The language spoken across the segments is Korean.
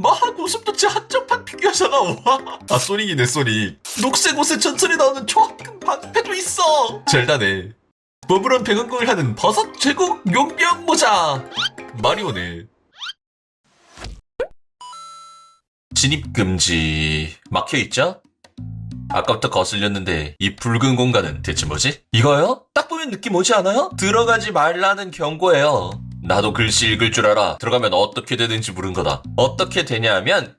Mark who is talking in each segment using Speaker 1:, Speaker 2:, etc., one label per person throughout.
Speaker 1: 막 웃음도치 한정판 피규어잖아 와. 아 소닉이네 소닉 녹색 옷에 전설에 나오는 조합금 방패도 있어 젤다네 버블은 백은공을 하는 버섯 제국 용병 모자 마리오네 진입 금지 막혀 있죠? 아까부터 거슬렸는데 이 붉은 공간은 대체 뭐지? 이거요? 딱 보면 느낌 오지 않아요? 들어가지 말라는 경고예요. 나도 글씨 읽을 줄 알아. 들어가면 어떻게 되는지 물은 거다. 어떻게 되냐면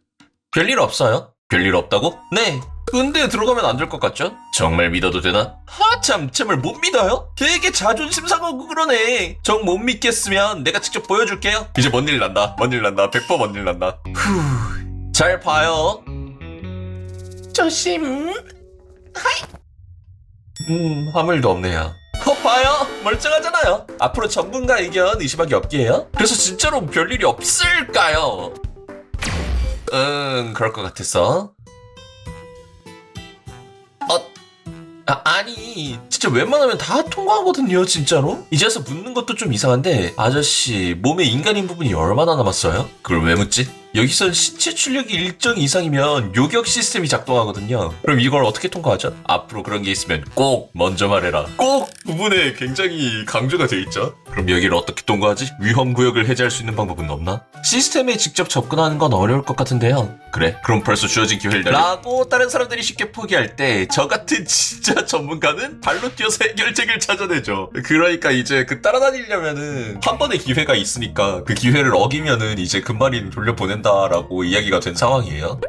Speaker 1: 별일 없어요. 별일 없다고? 네. 근데 들어가면 안 될 것 같죠? 정말 믿어도 되나? 하참 참을 못 믿어요? 되게 자존심 상하고 그러네. 정 못 믿겠으면 내가 직접 보여줄게요. 이제 뭔 일 난다. 뭔 일 난다. 100%뭔 일 난다. 후. 잘 봐요. 조심. 하이. 음, 일도 없네요. 어, 봐요. 멀쩡하잖아요. 앞으로 전문가 의견 의심하기 없게요. 그래서 진짜로 별일이 없을까요? 응, 그럴 것 같았어. 어, 아, 아니, 진짜 웬만하면 다 통과하거든요, 진짜로? 이제서 묻는 것도 좀 이상한데, 아저씨, 몸에 인간인 부분이 얼마나 남았어요? 그걸 왜 묻지? 여기선 신체 출력이 일정 이상이면 요격 시스템이 작동하거든요. 그럼 이걸 어떻게 통과하죠? 앞으로 그런 게 있으면 꼭 먼저 말해라. 꼭 부분에 굉장히 강조가 돼 있죠. 그럼 여기를 어떻게 통과하지? 위험 구역을 해제할 수 있는 방법은 없나? 시스템에 직접 접근하는 건 어려울 것 같은데요. 그래, 그럼 벌써 주어진 기회를 날려. 라고 다른 사람들이 쉽게 포기할 때 저 같은 진짜 전문가는 발로 뛰어서 해결책을 찾아내죠. 그러니까 이제 그 따라다니려면은 한 번의 기회가 있으니까 그 기회를 어기면은 이제 금발인 돌려보낸다라고 이야기가 된 상황이에요.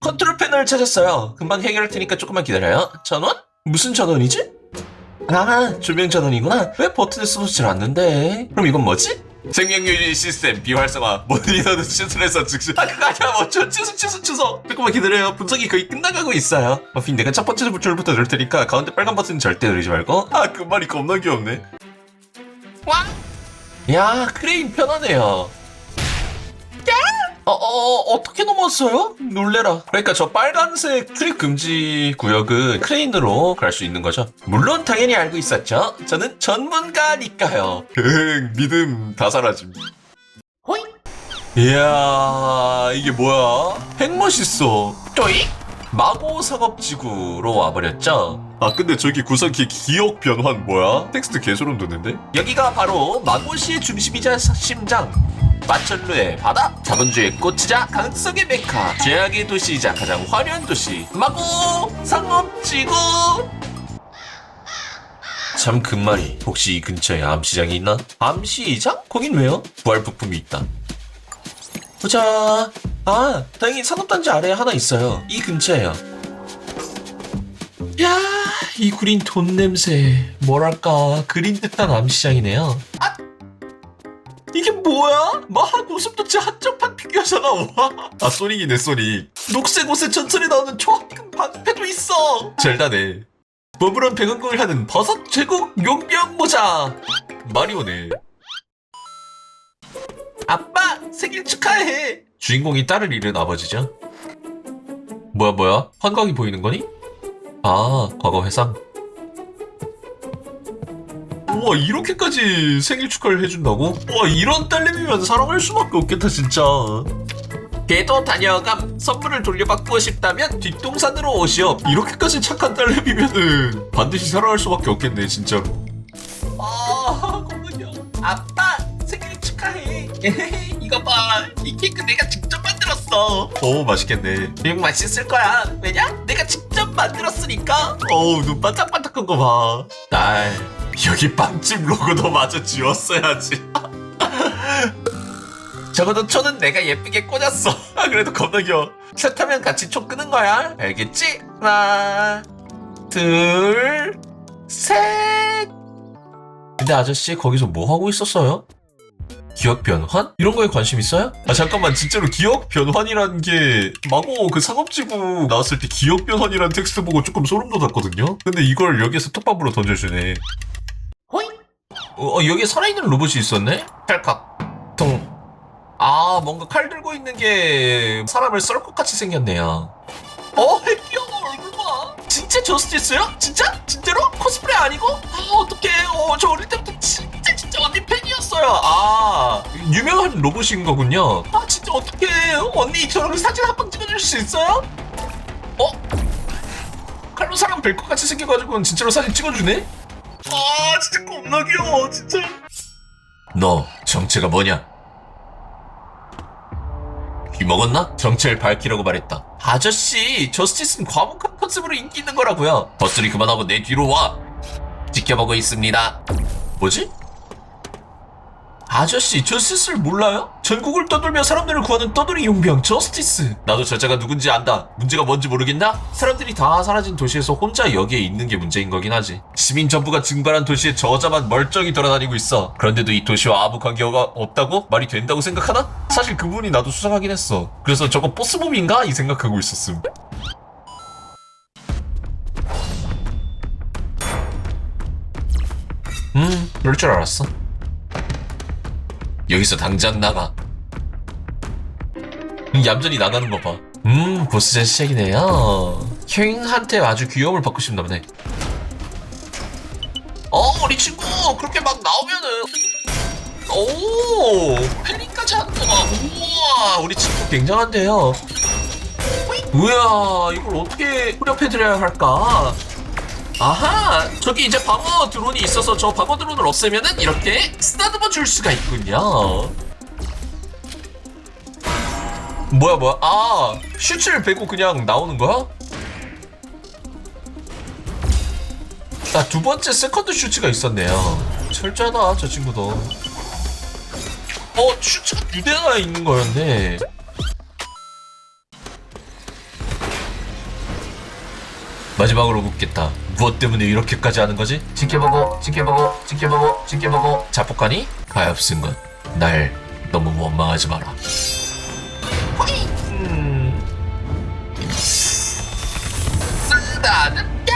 Speaker 1: 컨트롤 패널 찾았어요. 금방 해결할 테니까 조금만 기다려요. 전원? 무슨 전원이지? 아, 조명 전원이구나. 왜 버튼을 쏘지 않는데? 그럼 이건 뭐지? 생명유지 시스템 비활성화 모니터는 취소해서 즉시 아 그거 아니야 뭐저 취소 취소 취소 조금만 기다려요 분석이 거의 끝나가고 있어요 머핀 내가 첫 번째 줄부터 누를 테니까 가운데 빨간 버튼 절대 누르지 말고 아 그 말이 겁나 귀엽네 와? 야 크레인 편하네요 어, 어, 어떻게 넘었어요? 놀래라. 그러니까 저 빨간색 출입 금지 구역은 크레인으로 갈 수 있는 거죠. 물론 당연히 알고 있었죠. 저는 전문가니까요. 응, 믿음 다 사라짐. 호이? 이야, 이게 뭐야? 핵 멋있어. 또이? 마고 상업지구로 와버렸죠. 아 근데 저기 구성키 기억 변환 뭐야? 텍스트 개소름 돋는데? 여기가 바로 마고시의 중심이자 심장 마천루의 바다 자본주의 꽃이자 가능성의 메카 죄악의 도시이자 가장 화려한 도시 마고 상업지구 참 금말이 혹시 이 근처에 암시장이 있나? 암시장? 거긴 왜요? 부활 부품이 있다 보자 아 다행히 산업단지 아래에 하나 있어요 이 근처에요 야, 이 구린 돈 냄새. 뭐랄까, 그린 듯한 암시장이네요. 아! 이게 뭐야? 막 웃음도치 한정판 피규어잖아, 와. 아, 소닉이네, 소닉. 녹색 옷에 전설에 나오는 조합금 방패도 있어. 젤다네. 버블은 백은공을 하는 버섯 제국 용병 모자. 마리오네. 아빠, 생일 축하해. 주인공이 딸을 잃은 아버지죠. 뭐야, 뭐야? 환각이 보이는 거니? 아, 과거 회상. 우와, 이렇게까지 생일 축하를 해준다고? 우와, 이런 딸내미면 사랑할 수밖에 없겠다, 진짜. 걔도 다녀감 선물을 돌려받고 싶다면 뒷동산으로 오시오. 이렇게까지 착한 딸내미면은 반드시 사랑할 수밖에 없겠네, 진짜로. 아, 고마워. 아빠, 생일 축하해. 이거 봐. 이 케이크 내가 직접 만들었어. 오, 맛있겠네. 응, 맛있을 거야. 왜냐? 내가 직접 만들었으니까. 어우, 눈 반짝반짝한 거 봐. 딸, 여기 빵집 로고도 마저 지웠어야지. 적어도 초는 내가 예쁘게 꽂았어. 아, 그래도 겁나 귀여워. 셋하면 같이 초 끄는 거야. 알겠지? 하나, 둘, 셋. 근데 아저씨 거기서 뭐 하고 있었어요? 기억 변환? 이런 거에 관심 있어요? 아 잠깐만 진짜로 기억 변환이라는 게 마고 그 상업지구 나왔을 때 기억 변환이라는 텍스트 보고 조금 소름 돋았거든요? 근데 이걸 여기에서 톱밥으로 던져주네? 어, 어, 여기에 살아있는 로봇이 있었네? 찰칵 통. 아 뭔가 칼 들고 있는 게 사람을 썰 것 같이 생겼네요 어? 귀여워 얼굴 봐 진짜 저스티스요? 진짜? 진짜로? 코스프레 아니고? 아 어떡해 어, 저 어릴 때부터 진짜 진짜 언니 팬이었어요. 아, 유명한 로봇인 거군요. 아, 진짜 어떡해. 언니, 저랑 사진 한방 찍어줄 수 있어요? 어? 칼로 사람 뵐 것 같이 생겨가지고 진짜로 사진 찍어주네? 아, 진짜 겁나 귀여워, 진짜. 너, 정체가 뭐냐? 귀 먹었나? 정체를 밝히라고 말했다. 아저씨, 저스티스는 과묵한 컨셉으로 인기 있는 거라고요. 버스리 그만하고 내 뒤로 와. 지켜보고 있습니다. 뭐지? 아저씨, 저스티스를 몰라요? 전국을 떠돌며 사람들을 구하는 떠돌이 용병 저스티스. 나도 저자가 누군지 안다. 문제가 뭔지 모르겠나? 사람들이 다 사라진 도시에서 혼자 여기에 있는 게 문제인 거긴 하지. 시민 전부가 증발한 도시에 저자만 멀쩡히 돌아다니고 있어. 그런데도 이 도시와 아무 관계가 없다고? 말이 된다고 생각하나? 사실 그 부분이 나도 수상하긴 했어. 그래서 저거 보스몹인가? 이 생각하고 있었음. 음, 그럴 줄 알았어. 여기서 당장 나가. 음, 얌전히 나가는 거 봐. 음, 보스전 시작이네요. 킹한테 아주 귀여움을 받고 싶나 보네. 어, 우리 친구 그렇게 막 나오면은 오, 펠링까지 하는구나. 우와, 우리 친구 굉장한데요. 뭐야, 이걸 어떻게 후려패드려야 할까? 아하, 저기 이제 방어 드론이 있어서 저 방어 드론을 없애면은 이렇게 쓰다듬어 줄 수가 있군요. 뭐야 뭐야? 아, 슈츠를 베고 그냥 나오는 거야? 아, 두 번째 세컨드 슈츠가 있었네요. 철저하다, 저 친구도. 어, 슈츠가 두 대나 있는 거였네. 마지막으로 묻겠다. 무엇 때문에 이렇게까지 하는 거지? 지켜보고, 지켜보고, 지켜보고, 지켜보고. 자폭하니? 가엾은 것. 날 너무 원망하지 마라. 음. 쓰다듬게?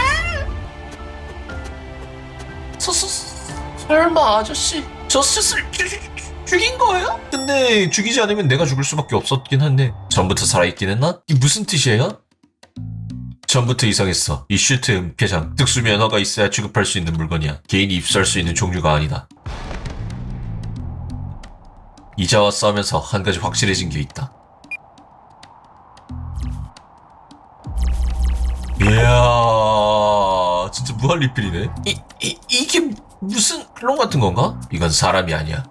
Speaker 1: 서, 서, 설마 아저씨 저스를 죽인 거예요? 근데 죽이지 않으면 내가 죽을 수밖에 없었긴 한데 전부터 살아있긴 했나? 이게 무슨 뜻이에요? 전부터 이상했어. 이 슈트 은폐장 특수 면허가 있어야 취급할 수 있는 물건이야. 개인이 입수할 수 있는 종류가 아니다. 이자와 싸우면서 한 가지 확실해진 게 있다. 이야, 진짜 무한 리필이네. 이, 이, 이게 무슨 클론 같은 건가? 이건 사람이 아니야.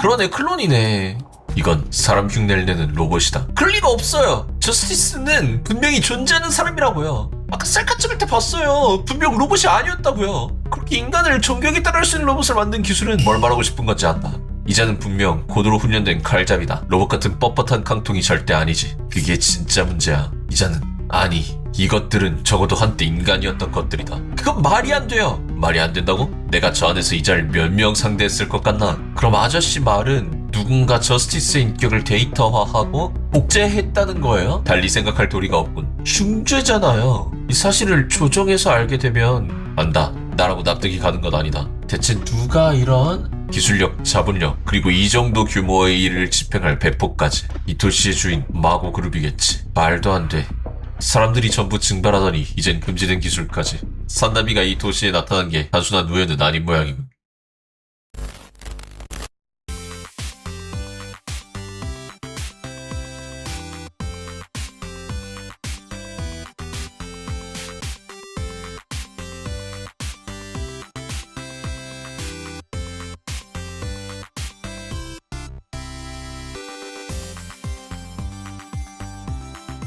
Speaker 1: 그러네, 클론이네. 이건 사람 흉내를 내는 로봇이다. 그럴 리가 없어요. 저스티스는 분명히 존재하는 사람이라고요. 아까 셀카 찍을 때 봤어요. 분명 로봇이 아니었다고요. 그렇게 인간을 존경에 따를 수 있는 로봇을 만든 기술은 뭘 말하고 싶은 건지 안다. 이자는 분명 고도로 훈련된 칼잡이다. 로봇 같은 뻣뻣한 깡통이 절대 아니지. 그게 진짜 문제야. 이자는 아니 이것들은 적어도 한때 인간이었던 것들이다. 그건 말이 안 돼요. 말이 안 된다고? 내가 저 안에서 이자를 몇 명 상대했을 것 같나? 그럼 아저씨 말은 누군가 저스티스의 인격을 데이터화하고 복제했다는 거예요? 달리 생각할 도리가 없군. 흉죄잖아요. 이 사실을 조정해서 알게 되면 안다. 나라고 납득이 가는 건 아니다. 대체 누가 이런 기술력, 자본력, 그리고 이 정도 규모의 일을 집행할 배포까지 이 도시의 주인 마고 그룹이겠지. 말도 안 돼. 사람들이 전부 증발하더니 이젠 금지된 기술까지. 산나비가 이 도시에 나타난 게 단순한 우연은 아닌 모양이군.